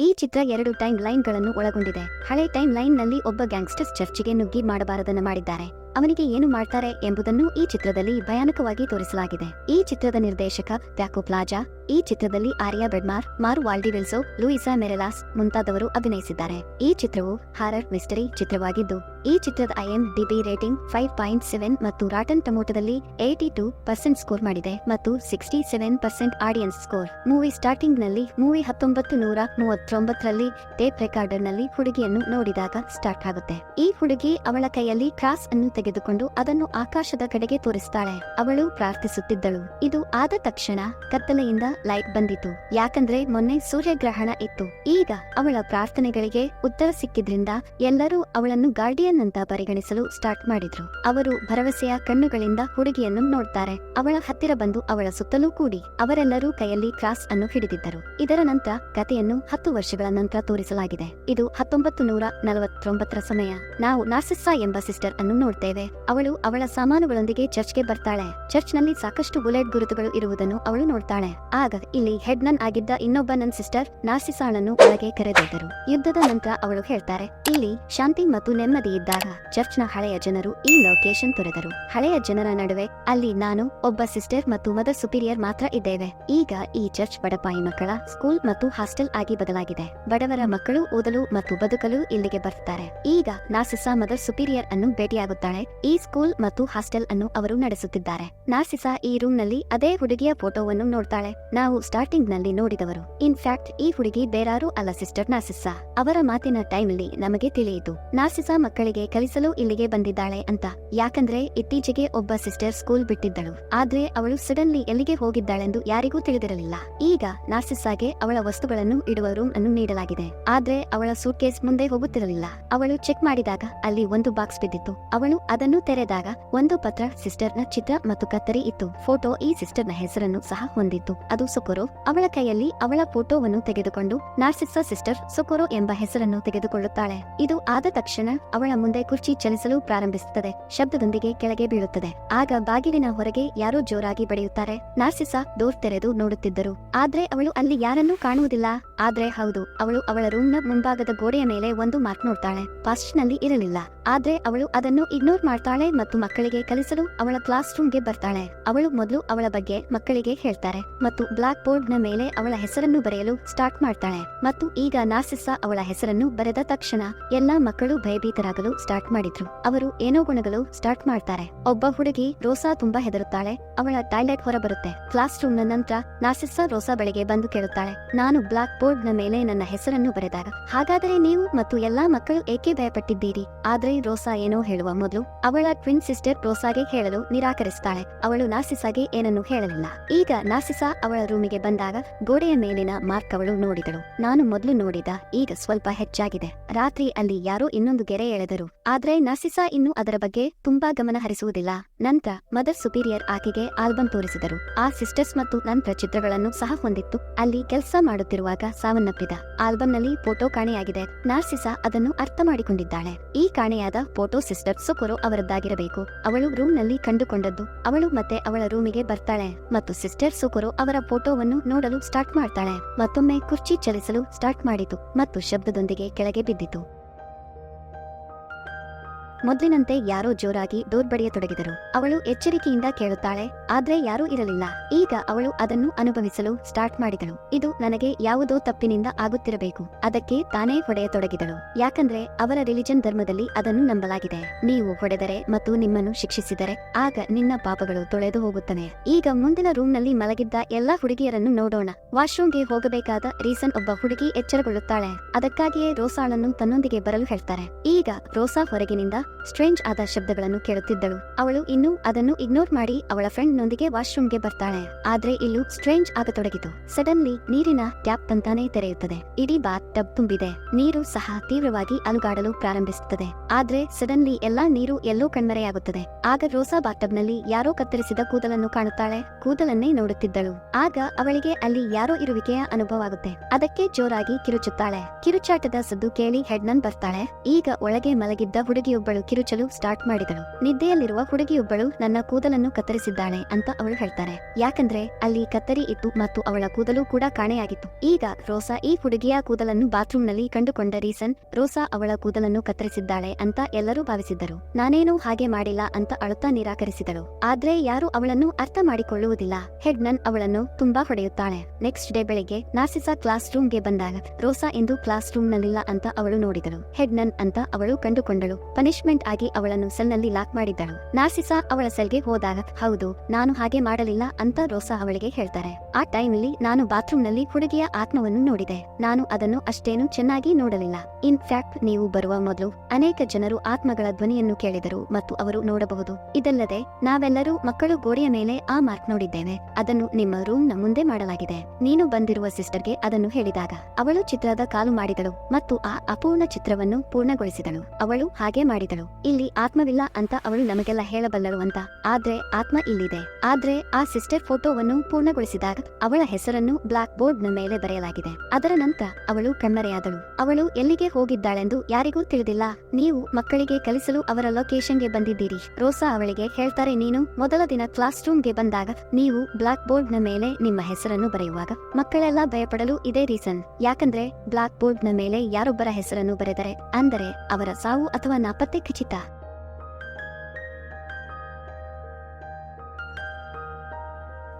ಈ ಚಿತ್ರ ಎರಡು ಟೈಮ್ ಲೈನ್ಗಳನ್ನು ಒಳಗೊಂಡಿದೆ. ಹಳೆ ಟೈಮ್ ಲೈನ್ನಲ್ಲಿ ಒಬ್ಬ ಗ್ಯಾಂಗ್ಸ್ಟರ್ಸ್ ಚರ್ಚಿಗೆ ನುಗ್ಗಿ ಮಾಡಬಾರದನ್ನ ಮಾಡಿದ್ದಾರೆ. ಅವನಿಗೆ ಏನು ಮಾಡ್ತಾರೆ ಎಂಬುದನ್ನು ಈ ಚಿತ್ರದಲ್ಲಿ ಭಯಾನಕವಾಗಿ ತೋರಿಸಲಾಗಿದೆ. ಈ ಚಿತ್ರದ ನಿರ್ದೇಶಕ ಪ್ಲಾಜಾ ಈ ಚಿತ್ರದಲ್ಲಿ ಆರ್ಯಾ ಬೆಡ್ಮಾರ್ ಮಾರು ವಾಲ್ಡಿವಿಲ್ಸೋ ಲೂಯಿಸಾ ಮೆರೆಲಾಸ್ ಮುಂತಾದವರು ಅಭಿನಯಿಸಿದ್ದಾರೆ. ಈ ಚಿತ್ರವು ಹಾರರ್ ಮಿಸ್ಟರಿ ಚಿತ್ರವಾಗಿದ್ದು, ಈ ಚಿತ್ರದ I M D B rating five point seven ಮತ್ತು ರಾಟನ್ ಟೊಮೊಟೊದಲ್ಲಿ ಏಯ್ಟಿ ಟೂ ಪರ್ಸೆಂಟ್ ಸ್ಕೋರ್ ಮಾಡಿದೆ ಮತ್ತು sixty seven percent audience score. Movie ಸ್ಟಾರ್ಟಿಂಗ್ನಲ್ಲಿ movie ಹತ್ತೊಂಬತ್ತು ನೂರ ಮೂವತ್ತೊಂಬತ್ತರಲ್ಲಿ ಟೇಪ್ ರೆಕಾರ್ಡರ್ನಲ್ಲಿ ಹುಡುಗಿಯನ್ನು ನೋಡಿದಾಗ ಸ್ಟಾರ್ಟ್ ಆಗುತ್ತೆ. ಈ ಹುಡುಗಿ ಅವಳ ಕೈಯಲ್ಲಿ ಕ್ರಾಸ್ ಅನ್ನು ತೆಗೆದುಕೊಂಡು ಅದನ್ನು ಆಕಾಶದ ಕಡೆಗೆ ತೋರಿಸ್ತಾಳೆ. ಅವಳು ಪ್ರಾರ್ಥಿಸುತ್ತಿದ್ದಳು. ಇದು ಆದ ತಕ್ಷಣ ಕತ್ತಲೆಯಿಂದ ಲೈಟ್ ಬಂದಿತು. ಯಾಕಂದ್ರೆ ಮೊನ್ನೆ ಸೂರ್ಯಗ್ರಹಣ ಇತ್ತು. ಈಗ ಅವಳ ಪ್ರಾರ್ಥನೆಗಳಿಗೆ ಉತ್ತರ ಸಿಕ್ಕಿದ್ರಿಂದ ಎಲ್ಲರೂ ಅವಳನ್ನು ಗಾರ್ಡಿಯನ್ ಅಂತ ಪರಿಗಣಿಸಲು ಸ್ಟಾರ್ಟ್ ಮಾಡಿದ್ರು. ಅವರು ಭರವಸೆಯ ಕಣ್ಣುಗಳಿಂದ ಹುಡುಗಿಯನ್ನು ನೋಡ್ತಾರೆ. ಅವಳ ಹತ್ತಿರ ಬಂದು ಅವಳ ಸುತ್ತಲೂ ಕೂಡಿ ಅವರೆಲ್ಲರೂ ಕೈಯಲ್ಲಿ ಕ್ರಾಸ್ ಅನ್ನು ಹಿಡಿದಿದ್ದರು. ಇದರ ನಂತರ ಕಥೆಯನ್ನು ಹತ್ತು ವರ್ಷಗಳ ನಂತರ ತೋರಿಸಲಾಗಿದೆ. ಇದು ಹತ್ತೊಂಬತ್ತು ನೂರ ನಲವತ್ತೊಂಬತ್ತರ ಸಮಯ. ನಾವು ನಾರ್ಸಿಸ್ಸಾ ಎಂಬ ಸಿಸ್ಟರ್ ಅನ್ನು ನೋಡ್ತೇವೆ. ಅವಳು ಅವಳ ಸಾಮಾನುಗಳೊಂದಿಗೆ ಚರ್ಚ್ಗೆ ಬರ್ತಾಳೆ. ಚರ್ಚ್ನಲ್ಲಿ ಸಾಕಷ್ಟು ಬುಲೆಟ್ ಗುರುತುಗಳು ಇರುವುದನ್ನು ಅವಳು ನೋಡ್ತಾಳೆ. ಆಗ ಇಲ್ಲಿ ಹೆಡ್ ನನ್ ಆಗಿದ್ದ ಇನ್ನೊಬ್ಬ ನನ್ ಸಿಸ್ಟರ್ ನಾರ್ಸಿಸಾಳನ್ನು ಒಳಗೆ ಕರೆದೊಯ್ದರು. ಯುದ್ಧದ ನಂತರ ಅವಳು ಹೇಳ್ತಾರೆ, ಇಲ್ಲಿ ಶಾಂತಿ ಮತ್ತು ನೆಮ್ಮದಿ ಇದ್ದಾಗ ಚರ್ಚ್ನ ಹಳೆಯ ಜನರು ಈ ಲೊಕೇಶನ್ ತೊರೆದರು. ಹಳೆಯ ಜನರ ನಡುವೆ ಅಲ್ಲಿ ನಾನು, ಒಬ್ಬ ಸಿಸ್ಟರ್ ಮತ್ತು ಮದರ್ ಸುಪೀರಿಯರ್ ಮಾತ್ರ ಇದ್ದೇವೆ. ಈಗ ಈ ಚರ್ಚ್ ಬಡಪಾಯಿ ಮಕ್ಕಳ ಸ್ಕೂಲ್ ಮತ್ತು ಹಾಸ್ಟೆಲ್ ಆಗಿ ಬದಲಾಗಿದೆ. ಬಡವರ ಮಕ್ಕಳು ಓದಲು ಮತ್ತು ಬದುಕಲು ಇಲ್ಲಿಗೆ ಬರ್ತಾರೆ. ಈಗ ನಾರ್ಸಿಸಾ ಮದರ್ ಸುಪೀರಿಯರ್ ಅನ್ನು ಭೇಟಿಯಾಗುತ್ತಾಳೆ. ಈ ಸ್ಕೂಲ್ ಮತ್ತು ಹಾಸ್ಟೆಲ್ ಅನ್ನು ಅವರು ನಡೆಸುತ್ತಿದ್ದಾರೆ. ನಾರ್ಸಿಸಾ ಈ ರೂಮ್ನಲ್ಲಿ ಅದೇ ಹುಡುಗಿಯ ಫೋಟೋವನ್ನು ನೋಡ್ತಾಳೆ. ನಾವು ಸ್ಟಾರ್ಟಿಂಗ್ನಲ್ಲಿ ನೋಡಿದವರು ಇನ್ಫ್ಯಾಕ್ಟ್ ಈ ಹುಡುಗಿ ಬೇರಾರು ಅಲ್ಲ ಸಿಸ್ಟರ್ ನಾಸಿಸ್ಸಾ ಅವರ ಮಾತಿನ ಟೈಮ್ ಅಲ್ಲಿ ನಮಗೆ ತಿಳಿಯಿತು. ನಾಸಿಸಾ ಮಕ್ಕಳಿಗೆ ಕಲಿಸಲು ಇಲ್ಲಿಗೆ ಬಂದಿದ್ದಾಳೆ ಅಂತ. ಯಾಕಂದ್ರೆ, ಇತ್ತೀಚೆಗೆ ಒಬ್ಬ ಸಿಸ್ಟರ್ ಸ್ಕೂಲ್ ಬಿಟ್ಟಿದ್ದಳು. ಆದ್ರೆ, ಅವಳು ಸಡನ್ಲಿ ಎಲ್ಲಿಗೆ ಹೋಗಿದ್ದಾಳೆಂದು ಯಾರಿಗೂ ತಿಳಿದಿರಲಿಲ್ಲ. ಈಗ ನಾಸಿಸ್ಸಾಗೆ ಅವಳ ವಸ್ತುಗಳನ್ನು ಇಡುವ ರೂಮ್ ಅನ್ನು ನೀಡಲಾಗಿದೆ. ಆದ್ರೆ, ಅವಳ ಸೂಟ್ ಕೇಸ್ ಮುಂದೆ ಹೋಗುತ್ತಿರಲಿಲ್ಲ. ಅವಳು ಚೆಕ್ ಮಾಡಿದಾಗ ಅಲ್ಲಿ ಒಂದು ಬಾಕ್ಸ್ ಬಿದ್ದಿತ್ತು. ಅವಳು ಅದನ್ನು ತೆರೆದಾಗ ಒಂದು ಪತ್ರ ಸಿಸ್ಟರ್ನ ಚಿತ್ರ ಮತ್ತು ಕತ್ತರಿ ಇತ್ತು. ಫೋಟೋ ಈ ಸಿಸ್ಟರ್ನ ಹೆಸರನ್ನು ಸಹ ಹೊಂದಿತ್ತು. ಅದು ಸೊಕೊರೋ ಅವಳ ಕೈಯಲ್ಲಿ ಅವಳ ಫೋಟೋವನ್ನು ತೆಗೆದುಕೊಂಡು ನಾರ್ಸಿಸ್ಸಾ ಸಿಸ್ಟರ್ ಸುಕುರು ಎಂಬ ಹೆಸರನ್ನು ತೆಗೆದುಕೊಳ್ಳುತ್ತಾಳೆ. ಇದು ಆದ ತಕ್ಷಣ ಅವಳ ಮುಂದೆ ಕುರ್ಚಿ ಚಲಿಸಲು ಪ್ರಾರಂಭಿಸುತ್ತದೆ. ಶಬ್ದದೊಂದಿಗೆ ಕೆಳಗೆ ಬೀಳುತ್ತದೆ. ಆಗ ಬಾಗಿಲಿನ ಹೊರಗೆ ಯಾರೋ ಜೋರಾಗಿ ಬಡಿಯುತ್ತಾರೆ. ನಾರ್ಸಿಸಾ ಡೋರ್ ತೆರೆದು ನೋಡುತ್ತಿದ್ದರು. ಆದ್ರೆ ಅವಳು ಅಲ್ಲಿ ಯಾರನ್ನೂ ಕಾಣುವುದಿಲ್ಲ. ಆದ್ರೆ ಹೌದು, ಅವಳು ಅವಳ ರೂಮ್ನ ಮುಂಭಾಗದ ಗೋಡೆಯ ಮೇಲೆ ಒಂದು ಮಾರ್ಕ್ ನೋಡ್ತಾಳೆ. ಫಾಸ್ಟ್ನಲ್ಲಿ ಇರಲಿಲ್ಲ. ಆದ್ರೆ ಅವಳು ಅದನ್ನು ಇಗ್ನೋರ್ ಮಾಡ್ತಾಳೆ ಮತ್ತು ಮಕ್ಕಳಿಗೆ ಕಲಿಸಲು ಅವಳ ಕ್ಲಾಸ್ ರೂಮ್ಗೆ ಬರ್ತಾಳೆ. ಅವಳು ಮೊದಲು ಅವಳ ಬಗ್ಗೆ ಮಕ್ಕಳಿಗೆ ಹೇಳ್ತಾರೆ ಮತ್ತು ಬ್ಲಾಕ್ ಬೋರ್ಡ್ನ ಮೇಲೆ ಅವಳ ಹೆಸರನ್ನು ಬರೆಯಲು ಸ್ಟಾರ್ಟ್ ಮಾಡ್ತಾಳೆ. ಮತ್ತು ಈಗ ನಾರ್ಸಿಸ್ಸಾ ಅವಳ ಹೆಸರನ್ನು ಬರೆದ ತಕ್ಷಣ ಎಲ್ಲಾ ಮಕ್ಕಳು ಭಯಭೀತರಾಗಲು ಸ್ಟಾರ್ಟ್ ಮಾಡಿದ್ರು. ಅವರು ಏನೋ ಗುಣಗಳು ಸ್ಟಾರ್ಟ್ ಮಾಡ್ತಾರೆ. ಒಬ್ಬ ಹುಡುಗಿ ರೋಸಾ ತುಂಬಾ ಹೆದರುತ್ತಾಳೆ. ಅವಳ ಟಾಯ್ಲೆಟ್ ಹೊರ ಬರುತ್ತೆ ಕ್ಲಾಸ್ ರೂಮ್ನ ನಂತರ ನಾರ್ಸಿಸ್ಸಾ ರೋಸಾ ಬಳಿಗೆ ಬಂದು ಕೇಳುತ್ತಾಳೆ. ನಾನು ಬ್ಲಾಕ್ ಬೋರ್ಡ್ನ ಮೇಲೆ ನನ್ನ ಹೆಸರನ್ನು ಬರೆದಾಗ ಹಾಗಾದರೆ ನೀವು ಮತ್ತು ಎಲ್ಲಾ ಮಕ್ಕಳು ಏಕೆ ಭಯಪಟ್ಟಿದ್ದೀರಿ? ಆದ್ರೆ ರೋಸಾ ಏನೋ ಹೇಳುವ ಮೊದಲು ಅವಳ ಟ್ವಿನ್ ಸಿಸ್ಟರ್ ರೋಸಾಗೆ ಹೇಳಲು ನಿರಾಕರಿಸ್ತಾಳೆ. ಅವಳು ನಾಸಿಸಾಗೆ ಏನನ್ನು ಹೇಳಲಿಲ್ಲ. ಈಗ ನಾರ್ಸಿಸಾ ಅವಳ ರೂಮಿಗೆ ಬಂದಾಗ ಗೋಡೆಯ ಮೇಲಿನ ಮಾರ್ಕ್ ಅವಳು ನೋಡಿದಳು. ನಾನು ಮೊದಲು ನೋಡಿದ ಈಗ ಸ್ವಲ್ಪ ಹೆಚ್ಚಾಗಿದೆ. ರಾತ್ರಿ ಅಲ್ಲಿ ಯಾರೋ ಇನ್ನೊಂದು ಗೆರೆ ಎಳೆದರು. ಆದ್ರೆ ನಾರ್ಸಿಸಾ ಇನ್ನು ಅದರ ಬಗ್ಗೆ ತುಂಬಾ ಗಮನ ಹರಿಸುವುದಿಲ್ಲ. ನಂತರ ಮದರ್ ಸುಪೀರಿಯರ್ ಆಕೆಗೆ ಆಲ್ಬಮ್ ತೋರಿಸಿದರು. ಆ ಸಿಸ್ಟರ್ಸ್ ಮತ್ತು ನಂತರ ಚಿತ್ರಗಳನ್ನು ಸಹ ಹೊಂದಿತ್ತು. ಅಲ್ಲಿ ಕೆಲಸ ಮಾಡುತ್ತಿರುವಾಗ ಸಾವನ್ನಪ್ಪಿದ. ಆಲ್ಬಂನಲ್ಲಿ ಫೋಟೋ ಕಾಣೆಯಾಗಿದೆ. ನಾರ್ಸಿಸಾ ಅದನ್ನು ಅರ್ಥ ಮಾಡಿಕೊಂಡಿದ್ದಾಳೆ. ಈ ಕಾಣೆಯಾದ ಫೋಟೋ ಸಿಸ್ಟರ್ ಸೊಕೊರೋ ಅವರದ್ದಾಗಿರಬೇಕು. ಅವಳು ರೂಮ್ನಲ್ಲಿ ಕಂಡುಕೊಂಡದ್ದು. ಅವಳು ಮತ್ತೆ ಅವಳ ರೂಮಿಗೆ ಬರ್ತಾಳೆ. ಮತ್ತು ಸಿಸ್ಟರ್ ಸೊಕೊರೋ ಅವರ ಫೋಟೋವನ್ನು ನೋಡಲು ಸ್ಟಾರ್ಟ್ ಮಾಡ್ತಾಳೆ. ಮತ್ತೊಮ್ಮೆ ಕುರ್ಚಿ ಚಲಿಸಲು ಸ್ಟಾರ್ಟ್ ಮಾಡಿತು ಮತ್ತು ಶಬ್ದದೊಂದಿಗೆ ಕೆಳಗೆ ಬಿದ್ದಿತು. ಮೊದಲಿನಂತೆ ಯಾರೋ ಜೋರಾಗಿ ಡೋರ್ ಬಡಿಯತೊಡಗಿದರು ಅವಳು ಎಚ್ಚರಿಕೆಯಿಂದ ಕೇಳುತ್ತಾಳೆ, ಆದ್ರೆ ಯಾರೂ ಇರಲಿಲ್ಲ. ಈಗ ಅವಳು ಅದನ್ನು ಅನುಭವಿಸಲು ಸ್ಟಾರ್ಟ್ ಮಾಡಿದಳು. ಇದು ನನಗೆ ಯಾವುದೋ ತಪ್ಪಿನಿಂದ ಆಗುತ್ತಿರಬೇಕು. ಅದಕ್ಕೆ ತಾನೇ ಹೊಡೆಯತೊಡಗಿದಳು. ಯಾಕಂದ್ರೆ ಅವರ ರಿಲಿಜನ್ ಧರ್ಮದಲ್ಲಿ ಅದನ್ನು ನಂಬಲಾಗಿದೆ. ನೀವು ಹೊಡೆದರೆ ಮತ್ತು ನಿಮ್ಮನ್ನು ಶಿಕ್ಷಿಸಿದರೆ ಆಗ ನಿನ್ನ ಪಾಪಗಳು ತೊಳೆದು ಹೋಗುತ್ತವೆ. ಈಗ ಮುಂದಿನ ರೂಮ್ನಲ್ಲಿ ಮಲಗಿದ್ದ ಎಲ್ಲಾ ಹುಡುಗಿಯರನ್ನು ನೋಡೋಣ. ವಾಶ್ರೂಮ್ಗೆ ಹೋಗಬೇಕಾದ ರೀಸನ್ ಒಬ್ಬ ಹುಡುಗಿ ಎಚ್ಚರಗೊಳ್ಳುತ್ತಾಳೆ. ಅದಕ್ಕಾಗಿಯೇ ರೋಸಾಳನ್ನು ತನ್ನೊಂದಿಗೆ ಬರಲು ಹೇಳ್ತಾರೆ. ಈಗ ರೋಸಾ ಹೊರಗಿನಿಂದ ಸ್ಟ್ರೇಂಜ್ ಆದ ಶಬ್ದಗಳನ್ನು ಕೇಳುತ್ತಿದ್ದಳು. ಅವಳು ಇನ್ನೂ ಅದನ್ನು ಇಗ್ನೋರ್ ಮಾಡಿ ಅವಳ ಫ್ರೆಂಡ್ ನೊಂದಿಗೆ ವಾಶ್ರೂಮ್ಗೆ ಬರ್ತಾಳೆ. ಆದ್ರೆ ಇಲ್ಲೂ ಸ್ಟ್ರೇಂಜ್ ಆಗತೊಡಗಿತು. ಸಡನ್ಲಿ ನೀರಿನ ಟ್ಯಾಪ್ ತಂತಾನೆ ತೆರೆಯುತ್ತದೆ. ಇಡೀ ಬಾತ್ ಟಬ್ ತುಂಬಿದೆ. ನೀರು ಸಹ ತೀವ್ರವಾಗಿ ಅಲುಗಾಡಲು ಪ್ರಾರಂಭಿಸುತ್ತದೆ. ಆದ್ರೆ ಸಡನ್ಲಿ ಎಲ್ಲಾ ನೀರು ಎಲ್ಲೋ ಕಣ್ಮರೆಯಾಗುತ್ತದೆ. ಆಗ ರೋಸಾ ಬಾಟಬ್ನಲ್ಲಿ ಯಾರೋ ಕತ್ತರಿಸಿದ ಕೂದಲನ್ನು ಕಾಣುತ್ತಾಳೆ. ಕೂದಲನ್ನೇ ನೋಡುತ್ತಿದ್ದಳು. ಆಗ ಅವಳಿಗೆ ಅಲ್ಲಿ ಯಾರೋ ಇರುವಿಕೆಯ ಅನುಭವ ಆಗುತ್ತೆ ಅದಕ್ಕೆ ಜೋರಾಗಿ ಕಿರುಚುತ್ತಾಳೆ. ಕಿರುಚಾಟದ ಸದ್ದು ಕೇಳಿ ಹೆಡ್ನನ್ ಬರ್ತಾಳೆ. ಈಗ ಒಳಗೆ ಮಲಗಿದ್ದ ಹುಡುಗಿಯೊಬ್ಬಳು ಅವಳು ಕಿರುಚಲು ಸ್ಟಾರ್ಟ್ ಮಾಡಿದಳು. ನಿದ್ದೆಯಲ್ಲಿರುವ ಹುಡುಗಿಯೊಬ್ಬಳು ನನ್ನ ಕೂದಲನ್ನು ಕತ್ತರಿಸಿದ್ದಾಳೆ ಅಂತ ಅವಳು ಹೇಳ್ತಾರೆ. ಯಾಕಂದ್ರೆ ಅಲ್ಲಿ ಕತ್ತರಿ ಇತ್ತು ಮತ್ತು ಅವಳ ಕೂದಲು ಕೂಡ ಕಾಣೆಯಾಗಿತ್ತು. ಈಗ ರೋಸಾ ಈ ಹುಡುಗಿಯ ಕೂದಲನ್ನು ಬಾತ್ರೂಮ್ನಲ್ಲಿ ಕಂಡುಕೊಂಡ ರೀಸನ್, ರೋಸಾ ಅವಳ ಕೂದಲನ್ನು ಕತ್ತರಿಸಿದ್ದಾಳೆ ಅಂತ ಎಲ್ಲರೂ ಭಾವಿಸಿದ್ದರು. ನಾನೇನೂ ಹಾಗೆ ಮಾಡಿಲ್ಲ ಅಂತ ಅಳುತ್ತಾ ನಿರಾಕರಿಸಿದಳು. ಆದ್ರೆ ಯಾರು ಅವಳನ್ನು ಅರ್ಥ ಮಾಡಿಕೊಳ್ಳುವುದಿಲ್ಲ. ಹೆಡ್ ನನ್ ಅವಳನ್ನು ತುಂಬಾ ಹೊಡೆಯುತ್ತಾಳೆ. ನೆಕ್ಸ್ಟ್ ಡೇ ಬೆಳಿಗ್ಗೆ ನಾಸಿಸಾ ಕ್ಲಾಸ್ ರೂಮ್ಗೆ ಬಂದಾಗ ರೋಸಾ ಎಂದು ಕ್ಲಾಸ್ ರೂಮ್ ನಲ್ಲಿಲ್ಲ ಅಂತ ಅವಳು ನೋಡಿದಳು. ಹೆಡ್ ನನ್ ಅಂತ ಅವಳು ಕಂಡುಕೊಂಡಳು. ಪನಿಷ್ಮೆಂಟ್ ಆಗಿ ಅವಳನ್ನು ಸೆಲ್ನಲ್ಲಿ ಲಾಕ್ ಮಾಡಿದ್ದಳು. ನಾಸಿಸಾ ಅವಳ ಸೆಲ್ಗೆ ಹೋದಾಗ, ಹೌದು, ನಾನು ಹಾಗೆ ಮಾಡಲಿಲ್ಲ ಅಂತ ರೋಸಾ ಅವಳಿಗೆ ಹೇಳ್ತಾರೆ. ಆ ಟೈಮ್ನಲ್ಲಿ ನಾನು ಬಾತ್ರೂಮ್ನಲ್ಲಿ ಹುಡುಗಿಯ ಆತ್ಮವನ್ನು ನೋಡಿದೆ. ನಾನು ಅದನ್ನು ಅಷ್ಟೇನು ಚೆನ್ನಾಗಿ ನೋಡಲಿಲ್ಲ. ಇನ್ ಫ್ಯಾಕ್ಟ್, ನೀವು ಬರುವ ಮೊದಲು ಅನೇಕ ಜನರು ಆತ್ಮಗಳ ಧ್ವನಿಯನ್ನು ಕೇಳಿದರು ಮತ್ತು ಅವರು ನೋಡಬಹುದು. ಇದಲ್ಲದೆ, ನಾವೆಲ್ಲರೂ ಮಕ್ಕಳು ಗೋಡೆಯ ಮೇಲೆ ಆ ಮಾರ್ಕ್ ನೋಡಿದ್ದೇವೆ. ಅದನ್ನು ನಿಮ್ಮ ರೂಮ್ನ ಮುಂದೆ ಮಾಡಲಾಗಿದೆ. ನೀನು ಬಂದಿರುವ ಸಿಸ್ಟರ್ಗೆ ಅದನ್ನು ಹೇಳಿದಾಗ, ಅವಳು ಚಿತ್ರದ ಕಾಲು ಮಾಡಿದಳು ಮತ್ತು ಆ ಅಪೂರ್ಣ ಚಿತ್ರವನ್ನು ಪೂರ್ಣಗೊಳಿಸಿದಳು. ಅವಳು ಹಾಗೆ ಮಾಡಿದಳು. ಇಲ್ಲಿ ಆತ್ಮವಿಲ್ಲ ಅಂತ ಅವಳು ನಮಗೆಲ್ಲ ಹೇಳಬಲ್ಲರು ಅಂತ. ಆದ್ರೆ ಆತ್ಮ ಇಲ್ಲಿದೆ. ಆದ್ರೆ ಆ ಸಿಸ್ಟರ್ ಫೋಟೋವನ್ನು ಪೂರ್ಣಗೊಳಿಸಿದಾಗ ಅವಳ ಹೆಸರನ್ನು ಬ್ಲಾಕ್ ಬೋರ್ಡ್ನ ಮೇಲೆ ಬರೆಯಲಾಗಿದೆ. ಅದರ ನಂತರ ಅವಳು ಕಣ್ಮರೆಯಾದಳು. ಅವಳು ಎಲ್ಲಿಗೆ ಹೋಗಿದ್ದಾಳೆಂದು ಯಾರಿಗೂ ತಿಳಿದಿಲ್ಲ. ನೀವು ಮಕ್ಕಳಿಗೆ ಕಲಿಸಲು ಅವರ ಲೊಕೇಶನ್ಗೆ ಬಂದಿದ್ದೀರಿ. ರೋಸಾ ಅವಳಿಗೆ ಹೇಳ್ತಾರೆ, ನೀನು ಮೊದಲ ದಿನ ಕ್ಲಾಸ್ ರೂಮ್ಗೆ ಬಂದಾಗ ನೀವು ಬ್ಲಾಕ್ ಬೋರ್ಡ್ನ ಮೇಲೆ ನಿಮ್ಮ ಹೆಸರನ್ನು ಬರೆಯುವಾಗ ಮಕ್ಕಳೆಲ್ಲ ಭಯಪಡಲು ಇದೇ ರೀಸನ್. ಯಾಕಂದ್ರೆ ಬ್ಲಾಕ್ ಬೋರ್ಡ್ನ ಮೇಲೆ ಯಾರೊಬ್ಬರ ಹೆಸರನ್ನು ಬರೆದರೆ, ಅಂದರೆ ಅವರ ಸಾವು ಅಥವಾ ನಾಪತ್ತೆ 깨끗이다.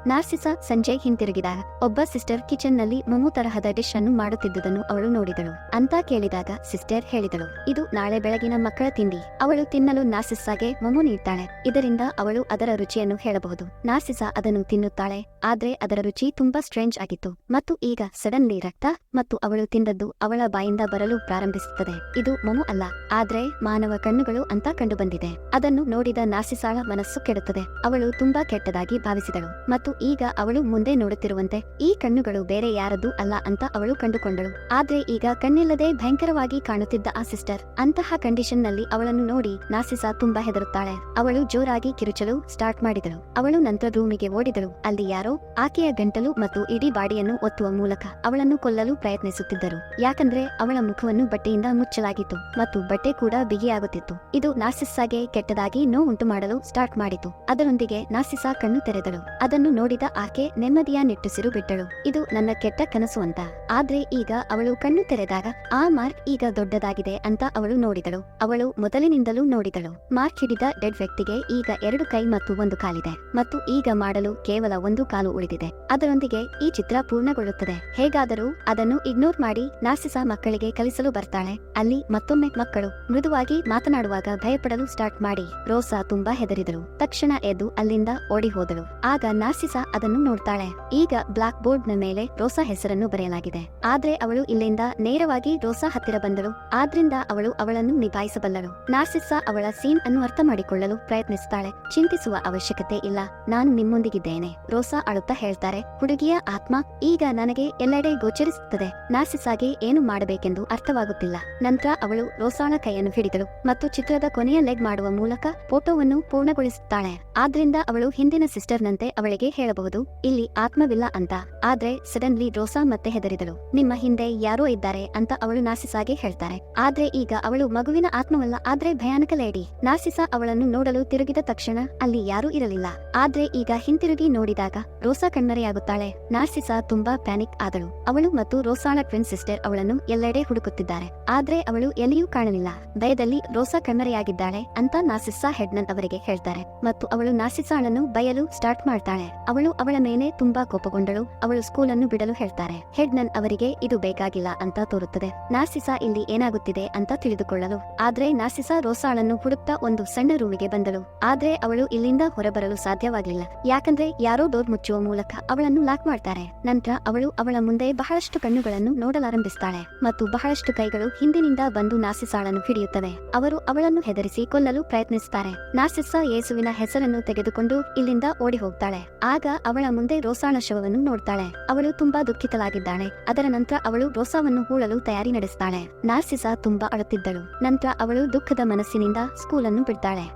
ನಾರ್ಸಿಸಾ ಸಂಜೆ ಹಿಂತಿರುಗಿದ ಒಬ್ಬ ಸಿಸ್ಟರ್ ಕಿಚನ್ನಲ್ಲಿ ಮೊಮು ತರಹದ ಡಿಶ್ ಅನ್ನು ಮಾಡುತ್ತಿದ್ದುದನ್ನು ಅವಳು ನೋಡಿದಳು. ಅಂತ ಕೇಳಿದಾಗ ಸಿಸ್ಟರ್ ಹೇಳಿದಳು, ಇದು ನಾಳೆ ಬೆಳಗಿನ ಮಕ್ಕಳ ತಿಂಡಿ. ಅವಳು ತಿನ್ನಲು ನಾರ್ಸಿಸ್ಸಾಗೆ ಮೊಮು ನೀಡ್ತಾಳೆ. ಇದರಿಂದ ಅವಳು ಅದರ ರುಚಿಯನ್ನು ಹೇಳಬಹುದು. ನಾರ್ಸಿಸಾ ಅದನ್ನು ತಿನ್ನುತ್ತಾಳೆ. ಆದ್ರೆ ಅದರ ರುಚಿ ತುಂಬಾ ಸ್ಟ್ರೇಂಜ್ ಆಗಿತ್ತು. ಮತ್ತು ಈಗ ಸಡನ್ಲಿ ರಕ್ತ ಮತ್ತು ಅವಳು ತಿಂದದ್ದು ಅವಳ ಬಾಯಿಂದ ಬರಲು ಪ್ರಾರಂಭಿಸುತ್ತದೆ. ಇದು ಮೊಮು ಅಲ್ಲ. ಆದ್ರೆ ಮಾನವ ಕಣ್ಣುಗಳು ಅಂತ ಕಂಡುಬಂದಿದೆ. ಅದನ್ನು ನೋಡಿದ ನಾರ್ಸಿಸಾಳ ಮನಸ್ಸು ಕೆಡುತ್ತದೆ. ಅವಳು ತುಂಬಾ ಕೆಟ್ಟದಾಗಿ ಭಾವಿಸಿದಳು. ಮತ್ತು ಈಗ ಅವಳು ಮುಂದೆ ನೋಡುತ್ತಿರುವಂತೆ, ಈ ಕಣ್ಣುಗಳು ಬೇರೆ ಯಾರದ್ದು ಅಲ್ಲ ಅಂತ ಅವಳು ಕಂಡುಕೊಂಡಳು. ಆದ್ರೆ ಈಗ ಕಣ್ಣಿಲ್ಲದೆ ಭಯಂಕರವಾಗಿ ಕಾಣುತ್ತಿದ್ದ ಆ ಸಿಸ್ಟರ್, ಅಂತಹ ಕಂಡೀಷನ್ನಲ್ಲಿ ಅವಳನ್ನು ನೋಡಿ ನಾಸಿಸಾ ತುಂಬಾ ಹೆದರುತ್ತಾಳೆ. ಅವಳು ಜೋರಾಗಿ ಕಿರುಚಲು ಸ್ಟಾರ್ಟ್ ಮಾಡಿದಳು. ಅವಳು ನಂತರ ರೂಮಿಗೆ ಓಡಿದಳು. ಅಲ್ಲಿ ಯಾರೋ ಆಕೆಯ ಗಂಟಲು ಮತ್ತು ಇಡೀ ಬಾಡಿಯನ್ನು ಒತ್ತುವ ಮೂಲಕ ಅವಳನ್ನು ಕೊಲ್ಲಲು ಪ್ರಯತ್ನಿಸುತ್ತಿದ್ದರು. ಯಾಕಂದ್ರೆ ಅವಳ ಮುಖವನ್ನು ಬಟ್ಟೆಯಿಂದ ಮುಚ್ಚಲಾಗಿತ್ತು ಮತ್ತು ಬಟ್ಟೆ ಕೂಡ ಬಿಗಿಯಾಗುತ್ತಿತ್ತು. ಇದು ನಾಸಿಸ್ಸಾಗೆ ಕೆಟ್ಟದಾಗಿ ನೋವುಂಟು ಮಾಡಲು ಸ್ಟಾರ್ಟ್ ಮಾಡಿತು. ಅದರೊಂದಿಗೆ ನಾಸಿಸಾ ಕಣ್ಣು ತೆರೆದಳು. ಅದನ್ನು ನೋಡಿದ ಆಕೆ ನೆಮ್ಮದಿಯ ನಿಟ್ಟುಸಿರು ಬಿಟ್ಟಳು. ಇದು ನನ್ನ ಕೆಟ್ಟ ಕನಸು ಅಂತ. ಆದ್ರೆ ಈಗ ಅವಳು ಕಣ್ಣು ತೆರೆದಾಗ, ಆ ಮಾರ್ಕ್ ಈಗ ದೊಡ್ಡದಾಗಿದೆ ಅಂತ ಅವಳು ನೋಡಿದಳು. ಅವಳು ಮೊದಲಿನಿಂದಲೂ ನೋಡಿದಳು. ಮಾರ್ಕ್ ಹಿಡಿದ ಡೆಡ್ ವ್ಯಕ್ತಿಗೆ ಈಗ ಎರಡು ಕೈ ಮತ್ತು ಒಂದು ಕಾಲಿದೆ. ಮತ್ತು ಈಗ ಮಾಡಲು ಕೇವಲ ಒಂದು ಕಾಲು ಉಳಿದಿದೆ. ಅದರೊಂದಿಗೆ ಈ ಚಿತ್ರ ಪೂರ್ಣಗೊಳ್ಳುತ್ತದೆ. ಹೇಗಾದರೂ ಅದನ್ನು ಇಗ್ನೋರ್ ಮಾಡಿ ನಾಸಿಸ ಮಕ್ಕಳಿಗೆ ಕಲಿಸಲು ಬರ್ತಾಳೆ. ಅಲ್ಲಿ ಮತ್ತೊಮ್ಮೆ ಮಕ್ಕಳು ಮೃದುವಾಗಿ ಮಾತನಾಡುವಾಗ ಭಯಪಡಲು ಸ್ಟಾರ್ಟ್ ಮಾಡಿ ರೋಸಾ ತುಂಬಾ ಹೆದರಿದಳು. ತಕ್ಷಣ ಎದ್ದು ಅಲ್ಲಿಂದ ಓಡಿ ಹೋದಳು. ಆಗ ನಾಸಿಸಾ ಅದನ್ನು ನೋಡ್ತಾಳೆ. ಈಗ ಬ್ಲಾಕ್ ಬೋರ್ಡ್ನ ಮೇಲೆ ರೋಸಾ ಹೆಸರನ್ನು ಬರೆಯಲಾಗಿದೆ. ಆದ್ರೆ ಅವಳು ಇಲ್ಲಿಂದ ನೇರವಾಗಿ ರೋಸಾ ಹತ್ತಿರ ಬಂದಳು. ಆದ್ರಿಂದ ಅವಳು ಅವಳನ್ನು ನಿಭಾಯಿಸಬಲ್ಲಳು. ನಾರ್ಸಿಸಾ ಅವಳ ಸೀನ್ ಅನ್ನು ಅರ್ಥ ಮಾಡಿಕೊಳ್ಳಲು ಪ್ರಯತ್ನಿಸುತ್ತಾಳೆ ಚಿಂತಿಸುವ ಅವಶ್ಯಕತೆ ಇಲ್ಲ. ನಾನು ನಿಮ್ಮೊಂದಿಗಿದ್ದೇನೆ. ರೋಸಾ ಅಳುತ್ತಾ ಹೇಳ್ತಾರೆ. ಹುಡುಗಿಯ ಆತ್ಮ ಈಗ ನನಗೆ ಎಲ್ಲೆಡೆ ಗೋಚರಿಸುತ್ತದೆ. ನಾರ್ಸಿಸಾಗೆ ಏನು ಮಾಡಬೇಕೆಂದು ಅರ್ಥವಾಗುತ್ತಿಲ್ಲ. ನಂತರ ಅವಳು ರೋಸಾಳ ಕೈಯನ್ನು ಹಿಡಿದಳು ಮತ್ತು ಚಿತ್ರದ ಕೊನೆಯ ಲೆಗ್ ಮಾಡುವ ಮೂಲಕ ಫೋಟೋವನ್ನು ಪೂರ್ಣಗೊಳಿಸುತ್ತಾಳೆ. ಆದ್ರಿಂದ ಅವಳು ಹಿಂದಿನ ಸಿಸ್ಟರ್ನಂತೆ ಅವಳಿಗೆ ಹೇಳಬಹುದು, ಇಲ್ಲಿ ಆತ್ಮವಿಲ್ಲ ಅಂತ. ಆದ್ರೆ ಸಡನ್ಲಿ ರೋಸಾ ಮತ್ತೆ ಹೆದರಿದಳು. ನಿಮ್ಮ ಹಿಂದೆ ಯಾರೋ ಇದ್ದಾರೆ ಅಂತ ಅವಳು ನಾಸಿಸಾಗೆ ಹೇಳ್ತಾರೆ. ಆದ್ರೆ ಈಗ ಅವಳು ಮಗುವಿನ ಆತ್ಮವಲ್ಲ, ಆದ್ರೆ ಭಯಾನಕ ಲೇಡಿ. ನಾಸಿಸಾ ಅವಳನ್ನು ನೋಡಲು ತಿರುಗಿದ ತಕ್ಷಣ ಅಲ್ಲಿ ಯಾರೂ ಇರಲಿಲ್ಲ. ಆದ್ರೆ ಈಗ ಹಿಂತಿರುಗಿ ನೋಡಿದಾಗ ರೋಸಾ ಕಣ್ಮರೆಯಾಗುತ್ತಾಳೆ. ನಾರ್ಸಿಸಾ ತುಂಬಾ ಪ್ಯಾನಿಕ್ ಆದಳು. ಅವಳು ಮತ್ತು ರೋಸಾಳ ಟ್ವಿನ್ ಸಿಸ್ಟರ್ ಅವಳನ್ನು ಎಲ್ಲೆಡೆ ಹುಡುಕುತ್ತಿದ್ದಾರೆ. ಆದ್ರೆ ಅವಳು ಎಲ್ಲಿಯೂ ಕಾಣಲಿಲ್ಲ. ಭಯದಲ್ಲಿ ರೋಸಾ ಕಣ್ಮರೆಯಾಗಿದ್ದಾಳೆ ಅಂತ ನಾಸಿಸಾ ಹೆಡ್ನನ್ ಅವರಿಗೆ ಹೇಳ್ತಾರೆ. ಮತ್ತು ಅವಳು ನಾಸಿಸಾಳನ್ನು ಬಯಲು ಸ್ಟಾರ್ಟ್ ಮಾಡ್ತಾಳೆ. ಅವಳು ಅವಳ ಮೇಲೆ ತುಂಬಾ ಕೋಪಗೊಂಡಳು. ಅವಳು ಸ್ಕೂಲನ್ನು ಬಿಡಲು ಹೇಳ್ತಾರೆ. ಹೆಡ್ನನ್ ಅವರಿಗೆ ಇದು ಬೇಕಾಗಿಲ್ಲ ಅಂತ ತೋರುತ್ತದೆ. ನಾಸಿಸಾ ಇಲ್ಲಿ ಏನಾಗುತ್ತಿದೆ ಅಂತ ತಿಳಿದುಕೊಳ್ಳಲು. ಆದ್ರೆ ನಾಸಿಸಾ ರೋಸಾಳನ್ನು ಹುಡುಕ್ತಾ ಒಂದು ಸಣ್ಣ ರೂಮಿಗೆ ಬಂದಳು. ಆದ್ರೆ ಅವಳು ಇಲ್ಲಿಂದ ಹೊರಬರಲು ಸಾಧ್ಯವಾಗಲಿಲ್ಲ. ಯಾಕಂದ್ರೆ ಯಾರೋ ಡೋರ್ ಮುಚ್ಚುವ ಮೂಲಕ ಅವಳನ್ನು ಲಾಕ್ ಮಾಡ್ತಾರೆ. ನಂತರ ಅವಳು ಅವಳ ಮುಂದೆ ಬಹಳಷ್ಟು ಕಣ್ಣುಗಳನ್ನು ನೋಡಲಾರಂಭಿಸ್ತಾಳೆ. ಮತ್ತು ಬಹಳಷ್ಟು ಕೈಗಳು ಹಿಂದಿನಿಂದ ಬಂದು ನಾಸಿಸಾಳನ್ನು ಹಿಡಿಯುತ್ತವೆ. ಅವರು ಅವಳನ್ನು ಹೆದರಿಸಿ ಕೊಲ್ಲಲು ಪ್ರಯತ್ನಿಸುತ್ತಾರೆ ನಾಸಿಸಾ ಯೇಸುವಿನ ಹೆಸರನ್ನು ತೆಗೆದುಕೊಂಡು ಇಲ್ಲಿಂದ ಓಡಿ ಹೋಗ್ತಾಳೆ ಆಗ ಅವಳ ಮುಂದೆ ರೋಸಾಳ ಶವವನ್ನು ನೋಡ್ತಾಳೆ. ಅವಳು ತುಂಬಾ ದುಃಖಿತಳಾಗಿದ್ದಾಳೆ ಅದರ ನಂತರ ಅವಳು ರೋಸಾವನ್ನು ಹೂಳಲು ತಯಾರಿ ನಡೆಸ್ತಾಳೆ. ನಾರ್ಸಿಸಾ ತುಂಬಾ ಅಳುತ್ತಿದ್ದಳು. ನಂತರ ಅವಳು ದುಃಖದ ಮನಸ್ಸಿನಿಂದ ಸ್ಕೂಲನ್ನು ಬಿಡ್ತಾಳೆ.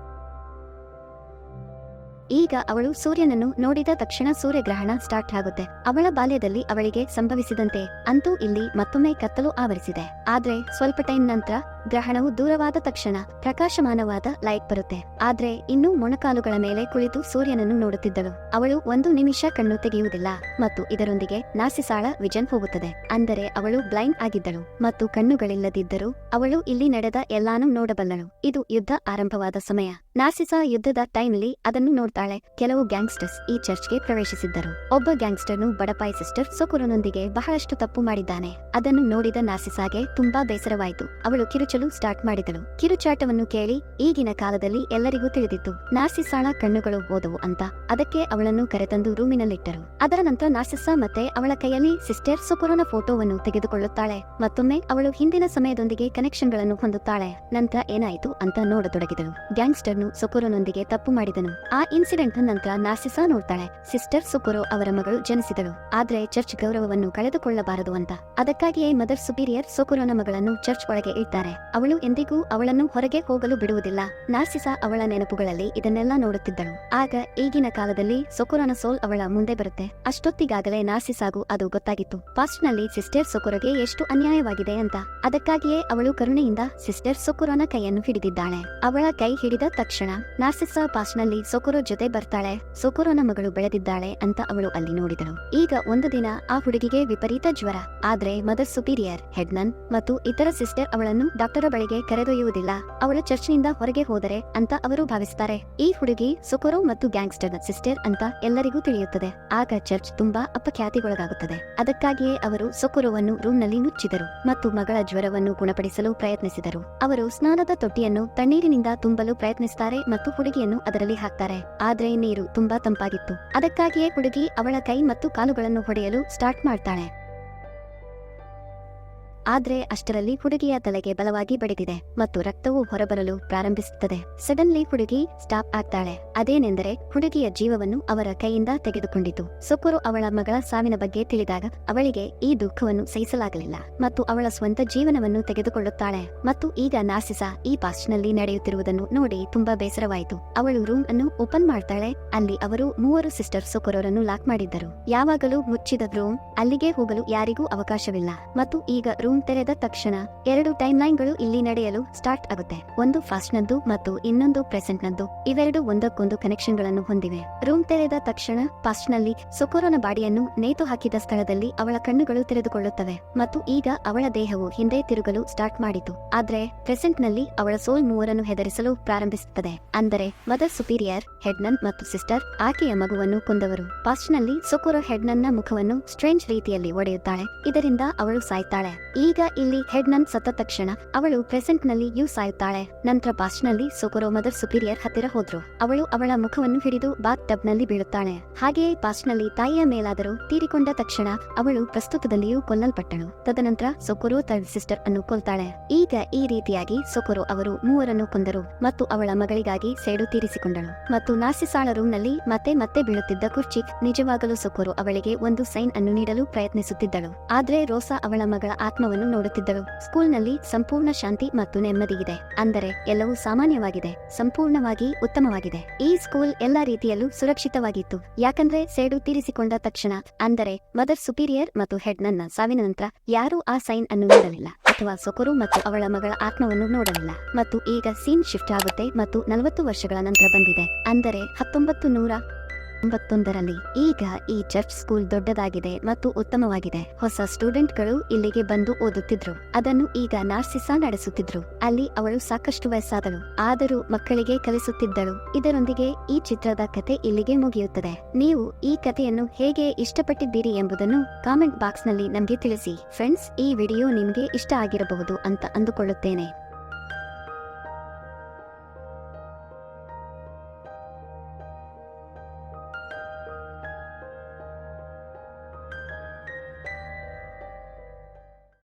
ಈಗ ಅವಳು ಸೂರ್ಯನನ್ನು ನೋಡಿದ ತಕ್ಷಣ ಸೂರ್ಯಗ್ರಹಣ ಸ್ಟಾರ್ಟ್ ಆಗುತ್ತೆ. ಅವಳ ಬಾಲ್ಯದಲ್ಲಿ ಅವಳಿಗೆ ಸಂಭವಿಸಿದಂತೆ ಅಂತೂ ಇಲ್ಲಿ ಮತ್ತೊಮ್ಮೆ ಕತ್ತಲು ಆವರಿಸಿದೆ. ಆದ್ರೆ ಸ್ವಲ್ಪ ಟೈಮ್ ನಂತರ ಗ್ರಹಣವು ದೂರವಾದ ತಕ್ಷಣ ಪ್ರಕಾಶಮಾನವಾದ ಲೈಟ್ ಬರುತ್ತೆ. ಆದ್ರೆ ಇನ್ನೂ ಮೊಣಕಾಲುಗಳ ಮೇಲೆ ಕುಳಿತು ಸೂರ್ಯನನ್ನು ನೋಡುತ್ತಿದ್ದಳು. ಅವಳು ಒಂದು ನಿಮಿಷ ಕಣ್ಣು ತೆಗೆಯುವುದಿಲ್ಲ ಮತ್ತು ಇದರೊಂದಿಗೆ ನಾಸಿಸಾಳ ವಿಜನ್ ಹೋಗುತ್ತದೆ. ಅಂದರೆ ಅವಳು ಬ್ಲೈಂಡ್ ಆಗಿದ್ದಳು ಮತ್ತು ಕಣ್ಣುಗಳಿಲ್ಲದಿದ್ದರೂ ಅವಳು ಇಲ್ಲಿ ನಡೆದ ಎಲ್ಲಾನು ನೋಡಬಲ್ಲಳು. ಇದು ಯುದ್ಧ ಆರಂಭವಾದ ಸಮಯ. ನಾಸಿಸಾ ಯುದ್ಧದ ಟೈಮ್ಲಿ ಅದನ್ನು ನೋಡ್ತಾಳೆ. ಕೆಲವು ಗ್ಯಾಂಗ್ಸ್ಟರ್ಸ್ ಈ ಚರ್ಚ್ಗೆ ಪ್ರವೇಶಿಸಿದ್ದರು. ಒಬ್ಬ ಗ್ಯಾಂಗ್ಸ್ಟರ್ನು ಬಡಪಾಯಿ ಸಿಸ್ಟರ್ ಸೊಕುರನೊಂದಿಗೆ ಬಹಳಷ್ಟು ತಪ್ಪು ಮಾಡಿದ್ದಾನೆ. ಅದನ್ನು ನೋಡಿದ ನಾಸಿಸಾಗೆ ತುಂಬಾ ಬೇಸರವಾಯಿತು. ಅವಳು ಕಿರುಚಲು ಸ್ಟಾರ್ಟ್ ಮಾಡಿದಳು ಕಿರುಚಾಟವನ್ನು ಕೇಳಿ ಈಗಿನ ಕಾಲದಲ್ಲಿ ಎಲ್ಲರಿಗೂ ತಿಳಿದಿತ್ತು. ನಾರ್ಸಿಸಾಳ ಕಣ್ಣುಗಳು ಹೋದವು ಅಂತ. ಅದಕ್ಕೆ ಅವಳನ್ನು ಕರೆತಂದು ರೂಮಿನಲ್ಲಿಟ್ಟರು. ಅದರ ನಂತರ ನಾರ್ಸಿಸ ಮತ್ತೆ ಅವಳ ಕೈಯಲ್ಲಿ ಸಿಸ್ಟರ್ ಸೊಕುರನ ಫೋಟೋವನ್ನು ತೆಗೆದುಕೊಳ್ಳುತ್ತಾಳೆ. ಮತ್ತೊಮ್ಮೆ ಅವಳು ಹಿಂದಿನ ಸಮಯದೊಂದಿಗೆ ಕನೆಕ್ಷನ್ಗಳನ್ನು ಹೊಂದುತ್ತಾಳೆ. ನಂತರ ಏನಾಯಿತು ಅಂತ ನೋಡತೊಡಗಿದಳು. ಗ್ಯಾಂಗ್ಸ್ಟರ್ನು ಸುಪುರನೊಂದಿಗೆ ತಪ್ಪು ಮಾಡಿದನು. ಆ ಇನ್ಸಿಡೆಂಟ್ ನಂತರ ನಾರ್ಸಿಸ ನೋಡ್ತಾಳೆ. ಸಿಸ್ಟರ್ ಸುಕುರೋ ಅವರ ಮಗಳು ಜನಿಸಿದಳು. ಆದ್ರೆ ಚರ್ಚ್ ಗೌರವವನ್ನು ಕಳೆದುಕೊಳ್ಳಬಾರದು ಅಂತ. ಅದಕ್ಕಾಗಿಯೇ ಮದರ್ ಸುಪೀರಿಯರ್ ಸುಕುರನ ಮಗಳನ್ನು ಚರ್ಚ್ ಒಳಗೆ ಇಡ್ತಾರೆ. ಅವಳು ಎಂದಿಗೂ ಅವಳನ್ನು ಹೊರಗೆ ಹೋಗಲು ಬಿಡುವುದಿಲ್ಲ. ನಾರ್ಸಿಸ ಅವಳ ನೆನಪುಗಳಲ್ಲಿ ಇದನ್ನೆಲ್ಲ ನೋಡುತ್ತಿದ್ದಳು. ಆಗ ಈಗಿನ ಕಾಲದಲ್ಲಿ ಸೊಕುರನ ಸೋಲ್ ಅವಳ ಮುಂದೆ ಬರುತ್ತೆ. ಅಷ್ಟೊತ್ತಿಗಾಗಲೇ ನಾರ್ಸಿಸಾಗೂ ಅದು ಗೊತ್ತಾಗಿತ್ತು. ಪಾಸ್ಟ್ನಲ್ಲಿ ಸಿಸ್ಟರ್ ಸೊಕುರಗೆ ಎಷ್ಟು ಅನ್ಯಾಯವಾಗಿದೆ ಅಂತ. ಅದಕ್ಕಾಗಿಯೇ ಅವಳು ಕರುಣೆಯಿಂದ ಸಿಸ್ಟರ್ ಸೊಕುರನ ಕೈಯನ್ನು ಹಿಡಿದಿದ್ದಾಳೆ. ಅವಳ ಕೈ ಹಿಡಿದ ತಕ್ಷಣ ನಾಸಿಸಾ ಪಾಸ್ಟ್ನಲ್ಲಿ ನಲ್ಲಿ ಸೊಕುರೋ ಜೊತೆ ಬರ್ತಾಳೆ. ಸೊಕುರನ ಮಗಳು ಬೆಳೆದಿದ್ದಾಳೆ ಅಂತ ಅವಳು ಅಲ್ಲಿ ನೋಡಿದಳು. ಈಗ ಒಂದು ದಿನ ಆ ಹುಡುಗಿಗೆ ವಿಪರೀತ ಜ್ವರ. ಆದ್ರೆ ಮದರ್ ಸುಪೀರಿಯರ್, ಹೆಡ್ನನ್ ಮತ್ತು ಇತರ ಸಿಸ್ಟರ್ ಅವಳನ್ನು ಡಾಕ್ಟರ ಬಳಿಗೆ ಕರೆದೊಯ್ಯುವುದಿಲ್ಲ. ಅವಳು ಚರ್ಚ್ನಿಂದ ಹೊರಗೆ ಹೋದರೆ ಅಂತ ಅವರು ಭಾವಿಸುತ್ತಾರೆ. ಈ ಹುಡುಗಿ ಸುಕುರು ಮತ್ತು ಗ್ಯಾಂಗ್ಸ್ಟರ್ ಸಿಸ್ಟರ್ ಅಂತ ಎಲ್ಲರಿಗೂ ತಿಳಿಯುತ್ತದೆ. ಆಗ ಚರ್ಚ್ ತುಂಬಾ ಅಪಖ್ಯಾತಿಗೊಳಗಾಗುತ್ತದೆ. ಅದಕ್ಕಾಗಿಯೇ ಅವರು ಸೊಕೊರೋವನ್ನು ರೂಮ್ನಲ್ಲಿ ಮುಚ್ಚಿದರು ಮತ್ತು ಮಗಳ ಜ್ವರವನ್ನು ಗುಣಪಡಿಸಲು ಪ್ರಯತ್ನಿಸಿದರು. ಅವರು ಸ್ನಾನದ ತೊಟ್ಟಿಯನ್ನು ತಣ್ಣೀರಿನಿಂದ ತುಂಬಲು ಪ್ರಯತ್ನಿಸುತ್ತಾರೆ ಮತ್ತು ಹುಡುಗಿಯನ್ನು ಅದರಲ್ಲಿ ಹಾಕ್ತಾರೆ. ಆದ್ರೆ ನೀರು ತುಂಬಾ ತಂಪಾಗಿತ್ತು. ಅದಕ್ಕಾಗಿಯೇ ಹುಡುಗಿ ಅವಳ ಕೈ ಮತ್ತು ಕಾಲುಗಳನ್ನು ಹೊಡೆಯಲು ಸ್ಟಾರ್ಟ್ ಮಾಡ್ತಾಳೆ. ಆದ್ರೆ ಅಷ್ಟರಲ್ಲಿ ಹುಡುಗಿಯ ತಲೆಗೆ ಬಲವಾಗಿ ಬಡಿದಿದೆ ಮತ್ತು ರಕ್ತವು ಹೊರಬರಲು ಪ್ರಾರಂಭಿಸುತ್ತದೆ. ಸಡನ್ಲಿ ಹುಡುಗಿ ಸ್ಟಾಪ್ ಆಗ್ತಾಳೆ. ಅದೇನೆಂದರೆ ಹುಡುಗಿಯ ಜೀವವನ್ನು ಅವರ ಕೈಯಿಂದ ತೆಗೆದುಕೊಂಡಿತು. ಸೊಕುರು ಅವಳ ಮಗಳ ಸಾವಿನ ಬಗ್ಗೆ ತಿಳಿದಾಗ ಅವಳಿಗೆ ಈ ದುಃಖವನ್ನು ಸಹಿಸಲಾಗಲಿಲ್ಲ ಮತ್ತು ಅವಳ ಸ್ವಂತ ಜೀವನವನ್ನು ತೆಗೆದುಕೊಳ್ಳುತ್ತಾಳೆ ಮತ್ತು ಈಗ ನಾಸಿಸಾ ಈ ಪಾಸ್ಟ್ನಲ್ಲಿ ನಡೆಯುತ್ತಿರುವುದನ್ನು ನೋಡಿ ತುಂಬಾ ಬೇಸರವಾಯಿತು. ಅವಳು ರೂಮ್ ಅನ್ನು ಓಪನ್ ಮಾಡ್ತಾಳೆ. ಅಲ್ಲಿ ಅವರು ಮೂವರು ಸಿಸ್ಟರ್ ಸೊಕೊರೋರನ್ನು ಲಾಕ್ ಮಾಡಿದ್ದರು. ಯಾವಾಗಲೂ ಮುಚ್ಚಿದ ರೂಮ್, ಅಲ್ಲಿಗೆ ಹೋಗಲು ಯಾರಿಗೂ ಅವಕಾಶವಿಲ್ಲ ಮತ್ತು ಈಗ ತೆರೆದ ತಕ್ಷಣ ಎರಡು ಟೈಮ್ ಲೈನ್ಗಳು ಇಲ್ಲಿ ನಡೆಯಲು ಸ್ಟಾರ್ಟ್ ಆಗುತ್ತೆ. ಒಂದು ಫಾಸ್ಟ್ ನದ್ದು ಮತ್ತು ಇನ್ನೊಂದು ಪ್ರೆಸೆಂಟ್ ನದ್ದು ಇವೆರಡು ಒಂದಕ್ಕೊಂದು ಕನೆಕ್ಷನ್ಗಳನ್ನು ಹೊಂದಿವೆ. ರೂಮ್ ತೆರೆದ ತಕ್ಷಣ ಪಾಸ್ಟ್ನಲ್ಲಿ ಸೊಕೊರೋನ ಬಾಡಿಯನ್ನು ನೇತು ಹಾಕಿದ ಸ್ಥಳದಲ್ಲಿ ಅವಳ ಕಣ್ಣುಗಳು ತೆರೆದುಕೊಳ್ಳುತ್ತವೆ ಮತ್ತು ಈಗ ಅವಳ ದೇಹವು ಹಿಂದೆ ತಿರುಗಲು ಸ್ಟಾರ್ಟ್ ಮಾಡಿತು. ಆದ್ರೆ ಪ್ರೆಸೆಂಟ್ನಲ್ಲಿ ಅವಳ ಸೋಲ್ ಮೂವರನ್ನು ಹೆದರಿಸಲು ಪ್ರಾರಂಭಿಸುತ್ತದೆ. ಅಂದರೆ ಮದರ್ ಸುಪೀರಿಯರ್, ಹೆಡ್ನನ್ ಮತ್ತು ಸಿಸ್ಟರ್ ಆಕೆಯ ಮಗುವನ್ನು ಕೊಂದವರು. ಪಾಸ್ಟ್ನಲ್ಲಿ ಸೊಕೊರೋ ಹೆಡ್ನನ್ನ ಮುಖವನ್ನು ಸ್ಟ್ರೇಂಜ್ ರೀತಿಯಲ್ಲಿ ಒಡೆಯುತ್ತಾಳೆ. ಇದರಿಂದ ಅವಳು ಸಾಯ್ತಾಳೆ. ಈಗ ಇಲ್ಲಿ ಹೆಡ್ನನ್ ಸತ್ತ ತಕ್ಷಣ ಅವಳು ಪ್ರೆಸೆಂಟ್ನಲ್ಲಿ ಯು ಸಾಯುತ್ತಾಳೆ. ನಂತರ ನಲ್ಲಿ ಸೊಕೊರೋ ಮದರ್ ಸುಪೀರಿಯರ್ ಹತ್ತಿರ ಹೋದ್ರು. ಅವಳು ಅವಳ ಮುಖವನ್ನು ಹಿಡಿದು ಬಾತ್ ಟಬ್ನಲ್ಲಿ ಬೀಳುತ್ತಾಳೆ. ಹಾಗೆಯೇ ನಲ್ಲಿ ತಾಯಿಯ ಮೇಲಾದರೂ ತೀರಿಕೊಂಡ ತಕ್ಷಣ ಅವಳು ಪ್ರಸ್ತುತದಲ್ಲಿಯೂ ಕೊಲ್ಲಲ್ಪಟ್ಟಳು. ತದನಂತರ ಸೊಕೊರೋ ತರ್ಡ್ ಸಿಸ್ಟರ್ ಅನ್ನು ಕೊಲ್ತಾಳೆ. ಈಗ ಈ ರೀತಿಯಾಗಿ ಸೊಕೊರೋ ಅವರು ಮೂವರನ್ನು ಕೊಂದರು ಮತ್ತು ಅವಳ ಮಗಳಿಗಾಗಿ ಸೇಡು ತೀರಿಸಿಕೊಂಡಳು. ಮತ್ತು ನಾಸಿಸಾಳ ರೂಮ್ನಲ್ಲಿ ಮತ್ತೆ ಮತ್ತೆ ಬೀಳುತ್ತಿದ್ದ ಕುರ್ಚಿ ನಿಜವಾಗಲೂ ಸೊಕೊರೋ ಅವಳಿಗೆ ಒಂದು ಸೈನ್ ಅನ್ನು ನೀಡಲು ಪ್ರಯತ್ನಿಸುತ್ತಿದ್ದಳು. ಆದ್ರೆ ರೋಸಾ ಅವಳ ಮಗಳ ಆತ್ಮವನ್ನು ನೋಡುತ್ತಿದ್ದರು ಸ್ಕೂಲ್ನಲ್ಲಿ ಸಂಪೂರ್ಣ ಶಾಂತಿ ಮತ್ತು ನೆಮ್ಮದಿ ಇದೆ. ಅಂದರೆ ಎಲ್ಲವೂ ಸಾಮಾನ್ಯವಾಗಿದೆ, ಸಂಪೂರ್ಣವಾಗಿ ಉತ್ತಮವಾಗಿದೆ. ಈ ಸ್ಕೂಲ್ ಎಲ್ಲಾ ರೀತಿಯಲ್ಲೂ ಸುರಕ್ಷಿತವಾಗಿತ್ತು. ಯಾಕಂದ್ರೆ ಸೇಡು ತೀರಿಸಿಕೊಂಡ ತಕ್ಷಣ, ಅಂದರೆ ಮದರ್ ಸುಪೀರಿಯರ್ ಮತ್ತು ಹೆಡ್ ನನ್ನ ಸಾವಿನ ನಂತರ ಯಾರೂ ಆ ಸೈನ್ ಅನ್ನು ನೋಡಲಿಲ್ಲ ಅಥವಾ ಸೊಕರು ಮತ್ತು ಅವಳ ಮಗಳ ಆತ್ಮವನ್ನು ನೋಡಲಿಲ್ಲ. ಮತ್ತು ಈಗ ಸೀನ್ ಶಿಫ್ಟ್ ಆಗುತ್ತೆ ಮತ್ತು ನಲವತ್ತು ವರ್ಷಗಳ ನಂತರ ಬಂದಿದೆ. ಅಂದರೆ ಹತ್ತೊಂಬತ್ತು ನೂರ ಒಂಬತ್ತೊಂದರಲ್ಲಿ ಈಗ ಈ ಚರ್ಚ್ ಸ್ಕೂಲ್ ದೊಡ್ಡದಾಗಿದೆ ಮತ್ತು ಉತ್ತಮವಾಗಿದೆ. ಹೊಸ ಸ್ಟೂಡೆಂಟ್ಗಳು ಇಲ್ಲಿಗೆ ಬಂದು ಓದುತ್ತಿದ್ರು. ಅದನ್ನು ಈಗ ನಾರ್ಸಿಸಾ ನಡೆಸುತ್ತಿದ್ರು. ಅಲ್ಲಿ ಅವಳು ಸಾಕಷ್ಟು ವಯಸ್ಸಾದಳು. ಆದರೂ ಮಕ್ಕಳಿಗೆ ಕಲಿಸುತ್ತಿದ್ದಳು. ಇದರೊಂದಿಗೆ ಈ ಚಿತ್ರದ ಕತೆ ಇಲ್ಲಿಗೆ ಮುಗಿಯುತ್ತದೆ. ನೀವು ಈ ಕಥೆಯನ್ನು ಹೇಗೆ ಇಷ್ಟಪಟ್ಟಿದ್ದೀರಿ ಎಂಬುದನ್ನು ಕಾಮೆಂಟ್ ಬಾಕ್ಸ್ನಲ್ಲಿ ನಮಗೆ ತಿಳಿಸಿ. ಫ್ರೆಂಡ್ಸ್, ಈ ವಿಡಿಯೋ ನಿಮಗೆ ಇಷ್ಟ ಆಗಿರಬಹುದು ಅಂತ ಅಂದುಕೊಳ್ಳುತ್ತೇನೆ.